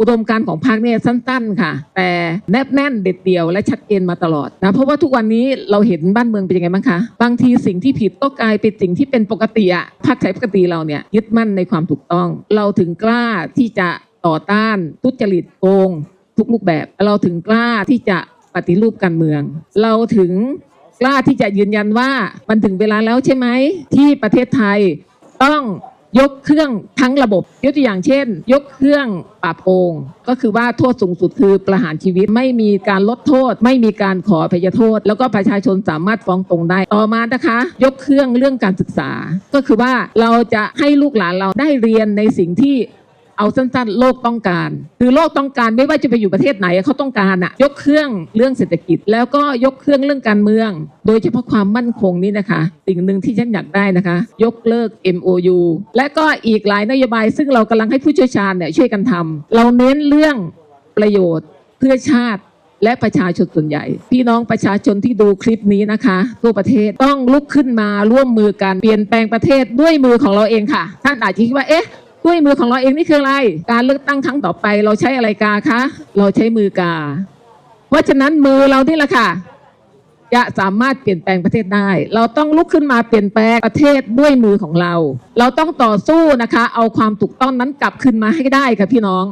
อุดมการของพรรคเนี่ยสั้น ๆ ค่ะ แต่แนบแน่นเด็ดเดี่ยวและชัดเจนมาตลอดนะเพราะว่าทุกวันนี้เราเห็นบ้านเมืองเป็นยังไงบ้างคะบางทีสิ่งที่ผิดก็กลายเป็นสิ่งที่เป็นปกติอะพรรคไทยปกติเราเนี่ยยึดมั่นในความถูกต้อง เราถึงกล้าที่จะต่อต้านทุจริตโกง ทุกรูปแบบ เราถึงกล้าที่จะปฏิรูปการเมือง เราถึงกล้าที่จะยืนยันว่ามันถึงเวลาแล้วใช่ไหมที่ประเทศไทยต้อง ยกเครื่องทั้งระบบ ยกตัวอย่างเช่น ยกเครื่องปราบโกงก็คือว่าโทษสูงสุดคือประหารชีวิตไม่มีการลดโทษ ไม่มีการขอพยโทษ แล้วก็ประชาชนสามารถฟ้องตรงได้ต่อมานะคะ ยกเครื่องเรื่องการศึกษา ก็คือว่าเราจะให้ลูกหลานเราได้เรียนในสิ่งที่ เอาสั้นๆ โลกต้องการ คือโลกต้องการไม่ว่าจะไปอยู่ประเทศไหนเขาต้องการอะยกเครื่องเรื่องเศรษฐกิจ แล้วก็ยกเครื่องเรื่องการเมือง โดยเฉพาะความมั่นคงนี่นะคะสิ่งหนึ่งที่ฉันอยากได้นะคะ ยกเลิก MOU และก็อีกหลายนโยบาย ซึ่งเรากำลังให้ผู้เชี่ยวชาญเนี่ยช่วยกันทำเราเน้นเรื่องประโยชน์เพื่อชาติและประชาชนส่วนใหญ่ พี่น้องประชาชนที่ดูคลิปนี้นะคะทั่วประเทศต้องลุกขึ้นมาร่วมมือกันเปลี่ยนแปลงประเทศด้วยมือของเราเองค่ะ ท่านอาจจะคิดว่าเอ๊ะ ด้วยมือของเราเองนี่คืออะไร การเลือกตั้งครั้งต่อไป เราใช้อะไรกาคะ เราใช้มือกา เพราะฉะนั้นมือเราที่ละค่ะ จะสามารถเปลี่ยนแปลงประเทศได้ เราต้องลุกขึ้นมาเปลี่ยนแปลงประเทศด้วยมือของเรา เราต้องต่อสู้นะคะ เอาความถูกต้องนั้นกลับคืนมาให้ได้ค่ะพี่น้อง